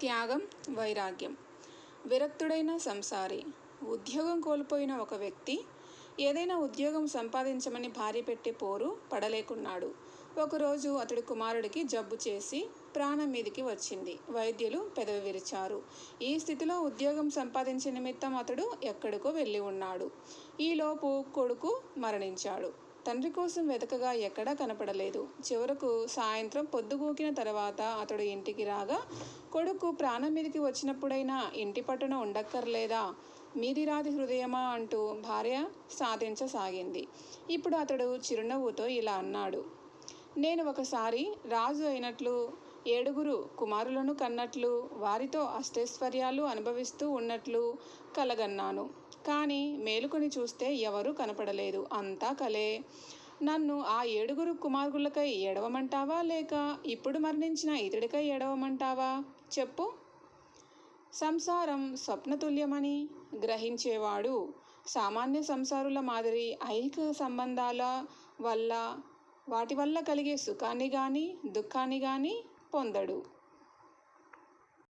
త్యాగం వైరాగ్యం. విరక్తుడైన సంసారి ఉద్యోగం కోల్పోయిన ఒక వ్యక్తి ఏదైనా ఉద్యోగం సంపాదించమని భార్య పెట్టే పోరు పడలేకున్నాడు. ఒకరోజు అతడి కుమారుడికి జబ్బు చేసి ప్రాణం మీదికి వచ్చింది. వైద్యులు పెదవి విరిచారు. ఈ స్థితిలో ఉద్యోగం సంపాదించే నిమిత్తం అతడు ఎక్కడికో వెళ్ళి ఉన్నాడు. ఈలోపు కొడుకు మరణించాడు. తండ్రి కోసం వెతకగా ఎక్కడా కనపడలేదు. చివరకు సాయంత్రం పొద్దుగూకిన తర్వాత అతడు ఇంటికి రాగా కొడుకు ప్రాణం మీదకి వచ్చినప్పుడైనా ఇంటి పట్టున ఉండక్కర్లేదా? మీది రాతి హృదయమా? అంటూ భార్య సాధించసాగింది. ఇప్పుడు అతడు చిరునవ్వుతో ఇలా అన్నాడు నేను ఒకసారి రాజు అయినట్లు ఏడుగురు కుమారులను కన్నట్లు వారితో అష్టైశ్వర్యాలు అనుభవిస్తూ ఉన్నట్లు కలగన్నాను. కానీ మేలుకొని చూస్తే ఎవరూ కనపడలేదు. అంతా కలే. నన్ను ఆ ఏడుగురు కుమారులకై ఏడవమంటావా లేక ఇప్పుడు మరణించిన ఇతడికై ఏడవమంటావా? చెప్పు. సంసారం స్వప్నతుల్యమని గ్రహించేవాడు సామాన్య సంసారుల మాదిరి ఐహిక సంబంధాల వల్ల వాటి వల్ల కలిగే సుఖాన్ని కానీ దుఃఖాన్ని కానీ పొందడు.